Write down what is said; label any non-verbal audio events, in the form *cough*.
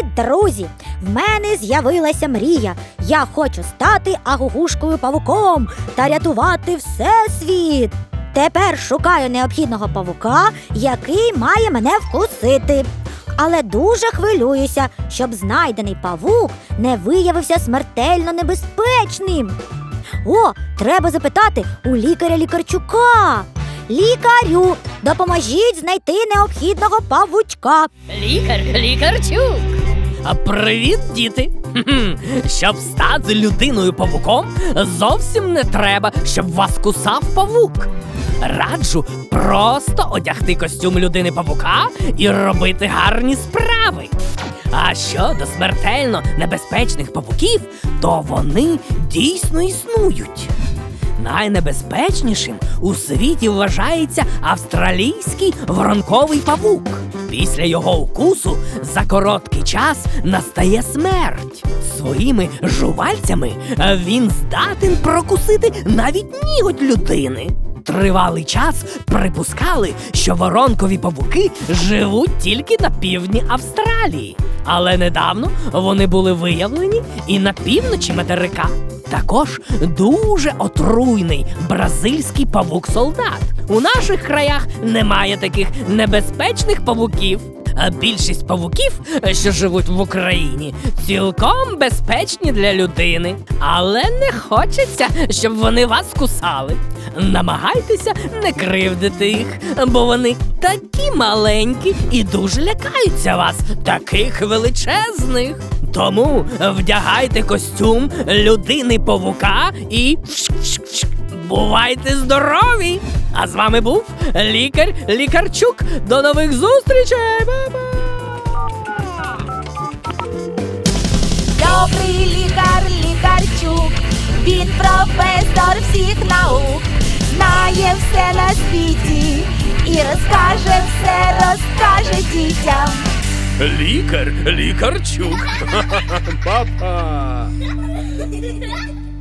Привіт, друзі! В мене з'явилася мрія. Я хочу стати агугушкою павуком та рятувати всесвіт. Тепер шукаю необхідного павука, який має мене вкусити. Але дуже хвилююся, щоб знайдений павук не виявився смертельно небезпечним. О, треба запитати у лікаря лікарчука. Лікарю, допоможіть знайти необхідного павучка. Лікар, лікарчук. Привіт, діти! Щоб стати людиною павуком, зовсім не треба, щоб вас кусав павук. Раджу просто одягти костюм людини павука і робити гарні справи. А щодо смертельно небезпечних павуків, то вони дійсно існують. Найнебезпечнішим у світі вважається австралійський воронковий павук. Після його укусу за короткий час настає смерть. Своїми жувальцями він здатен прокусити навіть ніготь людини. Тривалий час припускали, що воронкові павуки живуть тільки на півдні Австралії. Але недавно вони були виявлені і на півночі материка. Також дуже отруйний бразильський павук-солдат. У наших краях немає таких небезпечних павуків. А більшість павуків, що живуть в Україні, цілком безпечні для людини. Але не хочеться, щоб вони вас кусали. Намагайтеся не кривдити їх, бо вони такі маленькі і дуже лякаються вас, таких величезних. Тому вдягайте костюм людини павука і бувайте здорові! А з вами був лікар Лікарчук. До нових зустрічей! Ба-ба! Добрий лікар, лікарчук, він професор всіх наук, знає все на світі і розкаже все, розкаже дітям. Лікар, лікарчук. Папа. *laughs*